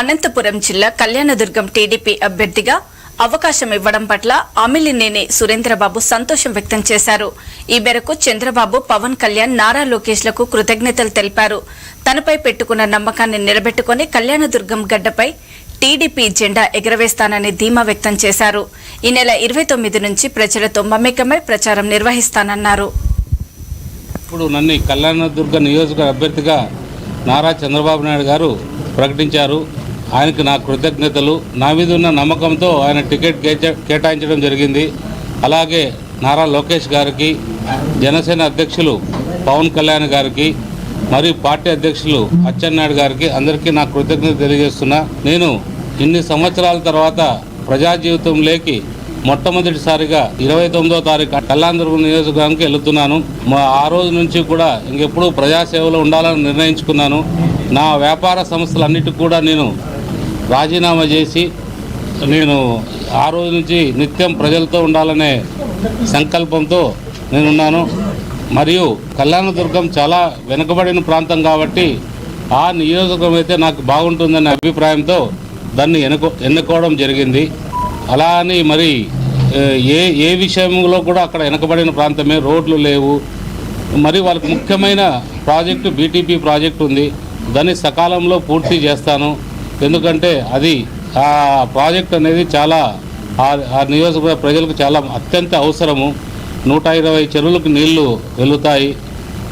అనంతపురం జిల్లా కళ్యాణదుర్గం టీడీపీ అభ్యర్థిగా అవకాశం ఇవ్వడం పట్ల అమిలినేని సురేంద్రబాబు సంతోషం వ్యక్తం చేశారు. ఈ మేరకు చంద్రబాబు పవన్ కళ్యాణ్ నారా లోకేష్లకు కృతజ్ఞతలు తెలిపారు. తనపై పెట్టుకున్న నమ్మకాన్ని నిలబెట్టుకుని కళ్యాణదుర్గం గడ్డపై టీడీపీ జెండా ఎగరవేస్తానని ధీమా వ్యక్తం చేశారు. ఈ నెల ఇరవై తొమ్మిది నుంచి ప్రజలతో మమేకమై ప్రచారం నిర్వహిస్తానన్నారు. ఇప్పుడు నన్ను కళ్యాణదుర్గ నియోజక అభ్యర్థిగా నారా చంద్రబాబు నాయుడు గారు ప్రకటించారు. ఆయనకు నా కృతజ్ఞతలు. నా మీద ఉన్న నమ్మకంతో ఆయన టికెట్ కేటాయించడం జరిగింది. అలాగే నారా లోకేష్ గారికి జనసేన అధ్యక్షులు పవన్ కళ్యాణ్ గారికి మరియు పార్టీ అధ్యక్షులు అచ్చెన్నాయుడు గారికి అందరికీ నా కృతజ్ఞత తెలియజేస్తున్నా. నేను ఇన్ని సంవత్సరాల తర్వాత ప్రజా జీవితంలోకి మొట్టమొదటిసారిగా ఇరవై తొమ్మిదో తారీఖు కళ్యాణదుర్గం నియోజకవర్గానికి వెళుతున్నాను. మా ఆ రోజు నుంచి కూడా ఇంకెప్పుడు ప్రజాసేవలో ఉండాలని నిర్ణయించుకున్నాను. నా వ్యాపార సంస్థలన్నిటికీ కూడా నేను రాజీనామా చేసి నేను ఆ రోజు నుంచి నిత్యం ప్రజలతో ఉండాలనే సంకల్పంతో నేనున్నాను. మరియు కళ్యాణదుర్గం చాలా వెనుకబడిన ప్రాంతం కాబట్టి ఆ నియోజకవర్గం అయితే నాకు బాగుంటుందనే అభిప్రాయంతో దాన్ని ఎన్నుకో ఎన్నుకోవడం జరిగింది. అలా అని మరి ఏ, ఏ విషయంలో కూడా అక్కడ వెనకబడిన ప్రాంతమే రోడ్లు లేవు. మరి వాళ్ళకి ముఖ్యమైన ప్రాజెక్టు బీటీపీ ప్రాజెక్టు ఉంది. దాన్ని సకాలంలో పూర్తి చేస్తాను. ఎందుకంటే అది ఆ ప్రాజెక్ట్ అనేది చాలా ఆ- నియోజకవర్గ ప్రజలకు చాలా అత్యంత అవసరము. నూట ఇరవై చెరువులకు నీళ్ళు వెళుతాయి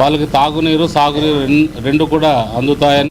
వాళ్ళకి తాగునీరు సాగునీరు రెండు కూడా అందుతాయని